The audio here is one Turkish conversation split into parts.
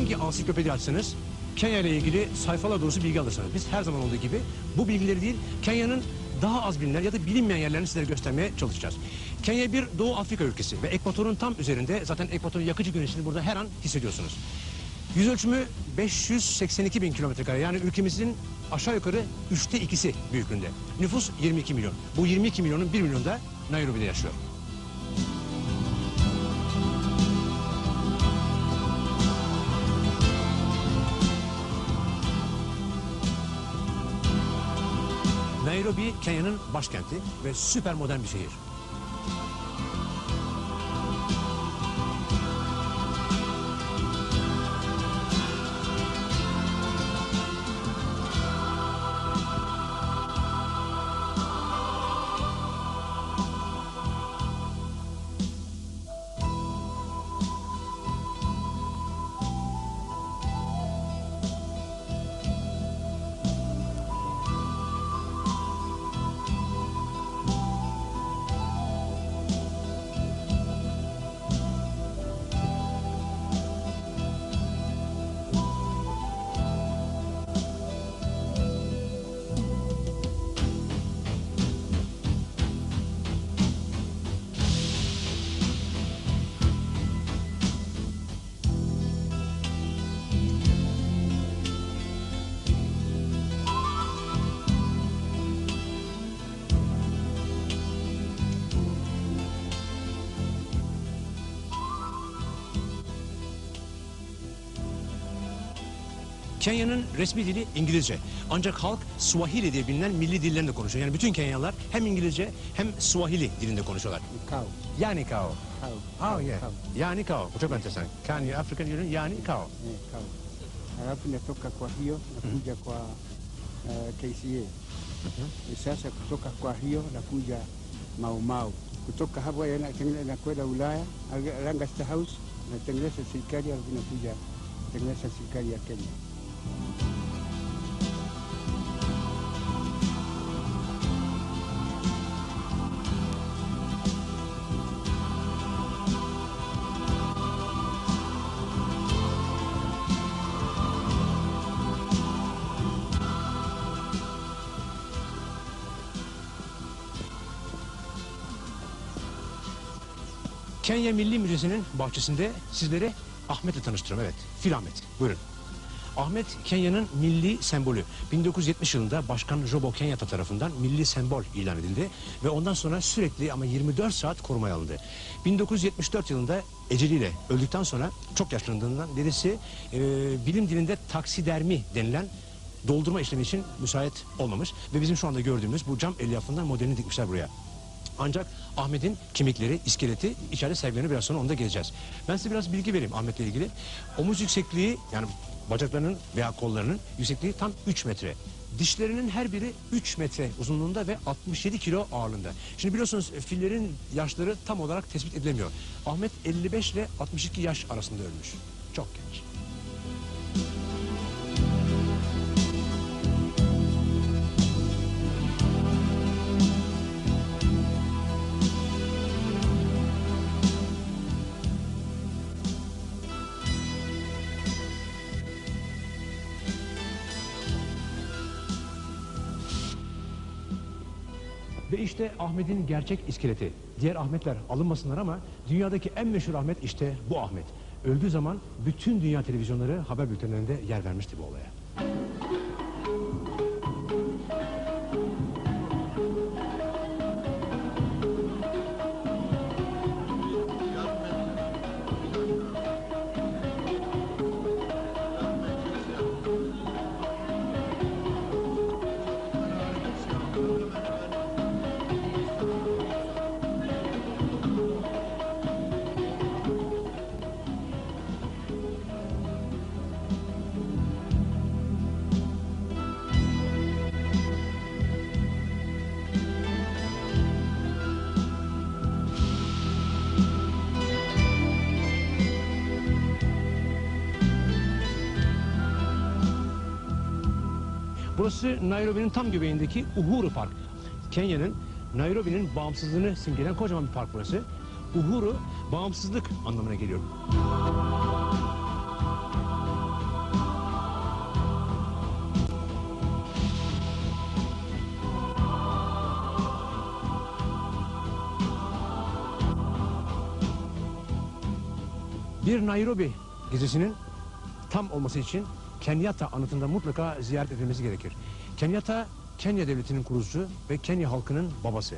hangi ansiklopedi açsanız Kenya ile ilgili sayfalar dolusu bilgi alırsınız. Biz her zaman olduğu gibi bu bilgileri değil Kenya'nın daha az bilinen ya da bilinmeyen yerlerini sizlere göstermeye çalışacağız. Kenya bir Doğu Afrika ülkesi ve ekvatorun tam üzerinde zaten ekvatorun yakıcı güneşini burada her an hissediyorsunuz. Yüz ölçümü 582 bin kilometre kare yani ülkemizin aşağı yukarı üçte ikisi büyüklüğünde. Nüfus 22 milyon. Bu 22 milyonun 1 milyonu da Nairobi'de yaşıyor. Nairobi Kenya'nın başkenti ve süper modern bir şehir. Kenya'nın resmi dili İngilizce. Ancak halk Swahili diye bilinen milli dillerini konuşuyor. Yani bütün Kenyalılar hem İngilizce hem Swahili dilinde konuşuyorlar. Cow. Yani kao. Cow. Oh yeah. Cow. Yani kao. Bu çok enteresan. Kenya African Union yani kao. Eh, cow. Halafu natoka kwa hiyo nakuja kwa uh, KCA. Sasa kutoka kwa hiyo nakuja Mau Mau. Kutoka hapo nakwenda Ulaya, Lancaster House, natengeneza serikali, alafu nakuja tengeneza serikali ya Kenya. Kenya Milli Müzesi'nin bahçesinde sizleri Ahmet'le tanıştırıyorum. Evet, Fil Ahmet. Buyurun. Ahmet Kenya'nın milli sembolü. 1970 yılında Başkan Jomo Kenyatta tarafından milli sembol ilan edildi ve ondan sonra sürekli ama 24 saat korumaya alındı. 1974 yılında eceliyle öldükten sonra çok yaşlandığından dedesi e, bilim dilinde taksidermi denilen doldurma işlemi için müsait olmamış ve bizim şu anda gördüğümüz bu cam elyafından modelini dikmişler buraya. Ancak Ahmet'in kemikleri, iskeleti içeride sergileniyor. Biraz sonra onu da gezeceğiz. Ben size biraz bilgi vereyim Ahmet'le ilgili. Omuz yüksekliği yani bacaklarının veya kollarının yüksekliği tam 3 metre. Dişlerinin her biri 3 metre uzunluğunda ve 67 kilo ağırlığında. Şimdi biliyorsunuz e, fillerin yaşları tam olarak tespit edilemiyor. Ahmet 55 ile 62 yaş arasında ölmüş. Çok genç. Ve işte Ahmet'in gerçek iskeleti. Diğer Ahmetler alınmasınlar ama dünyadaki en meşhur Ahmet işte bu Ahmet. Öldüğü zaman bütün dünya televizyonları haber bültenlerinde yer vermişti bu olaya. Burası Nairobi'nin tam göbeğindeki Uhuru Park. Kenya'nın Nairobi'nin bağımsızlığını simgeleyen kocaman bir park burası. Uhuru bağımsızlık anlamına geliyor. Bir Nairobi gezisinin tam olması için Kenyatta anıtında mutlaka ziyaret edilmesi gerekir. Kenyatta Kenya devletinin kurucusu ve Kenya halkının babası.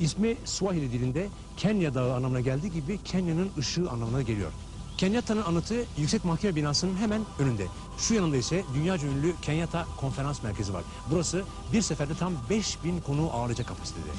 İsmi Swahili dilinde Kenya Dağı anlamına geldiği gibi Kenya'nın ışığı anlamına geliyor. Kenyatta'nın anıtı Yüksek Mahkeme binasının hemen önünde. Şu yanında ise dünyaca ünlü Kenyatta Konferans Merkezi var. Burası bir seferde tam 5000 konuğu ağırlayacak kapasitede.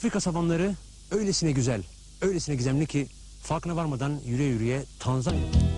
Afrika savanları öylesine güzel, öylesine gizemli ki farkına varmadan yürüye yürüye Tanzanya...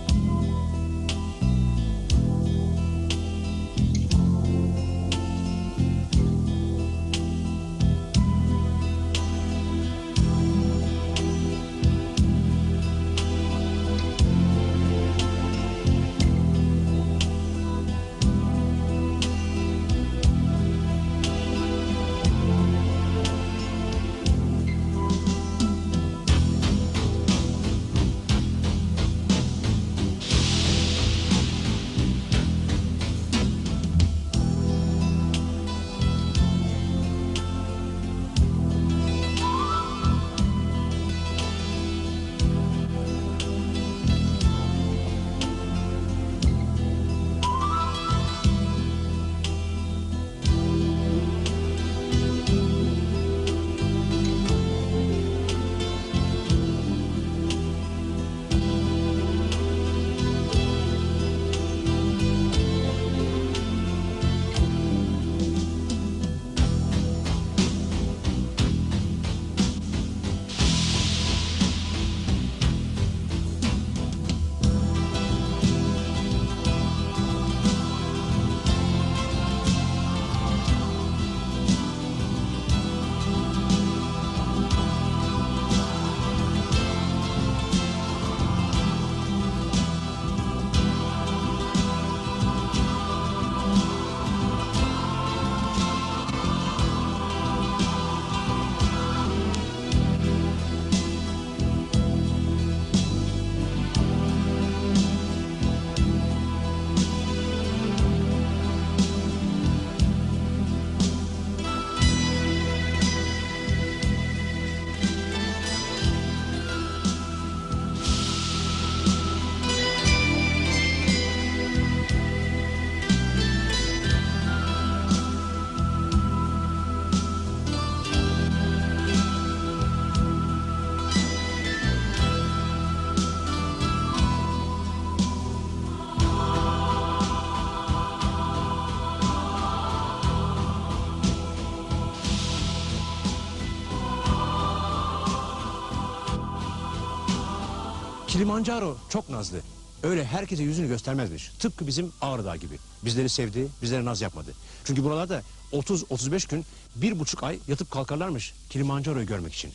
Kilimanjaro çok nazlı. Öyle herkese yüzünü göstermezmiş. Tıpkı bizim Ağrı gibi. Bizleri sevdi, bizlere naz yapmadı. Çünkü buralarda 30-35 gün, bir buçuk ay yatıp kalkarlarmış Kilimanjaro'yu görmek için.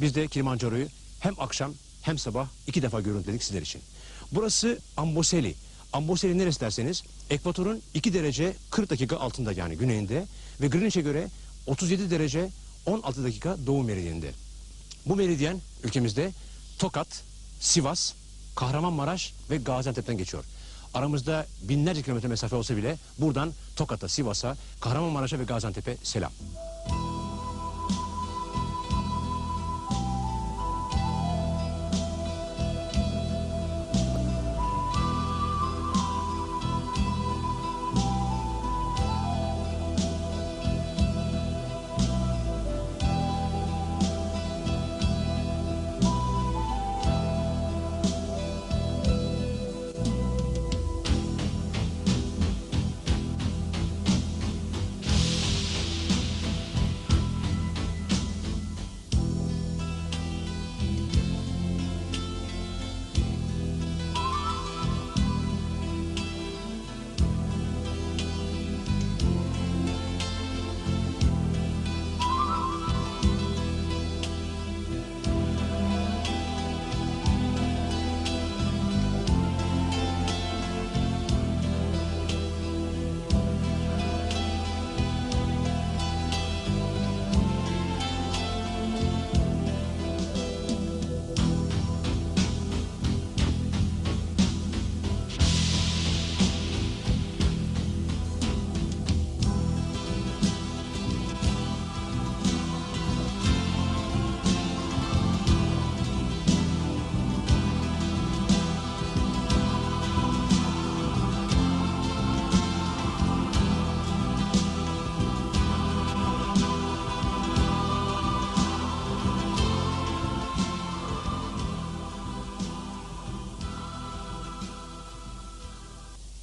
Biz de Kilimanjaro'yu hem akşam hem sabah iki defa görüntüledik sizler için. Burası Amboseli. Amboseli neresi derseniz ekvatorun 2 derece 40 dakika altında yani güneyinde ve Greenwich'e göre 37 derece 16 dakika doğu meridyoninde. Bu meridyen ülkemizde Tokat, Sivas, Kahramanmaraş ve Gaziantep'ten geçiyor. Aramızda binlerce kilometre mesafe olsa bile buradan Tokat'a, Sivas'a, Kahramanmaraş'a ve Gaziantep'e selam.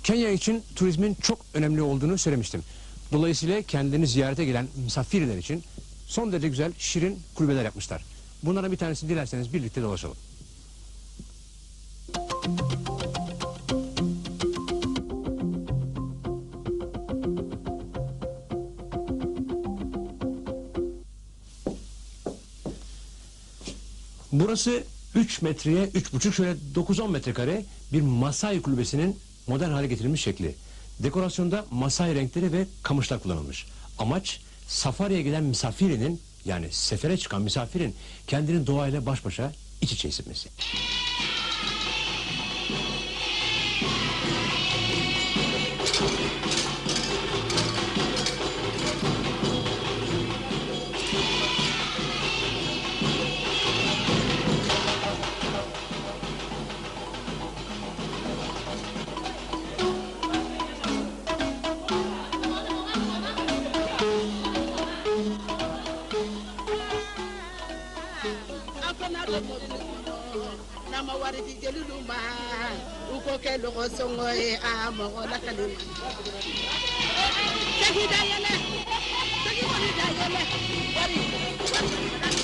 Kenya için turizmin çok önemli olduğunu söylemiştim. Dolayısıyla kendini ziyarete gelen misafirler için son derece güzel, şirin kulübeler yapmışlar. Bunlardan bir tanesini dilerseniz birlikte dolaşalım. Burası 3 metreye 3,5 şöyle 9-10 metrekare bir Masai kulübesinin modern hale getirilmiş şekli. Dekorasyonda Masai renkleri ve kamışlar kullanılmış. Amaç safariye giden misafirinin yani sefere çıkan misafirin kendini doğayla baş başa iç içe hissetmesi. logo songo ye a mɔgɔ lakalen segida yɛlɛ segi kɔni da yɛlɛ wari.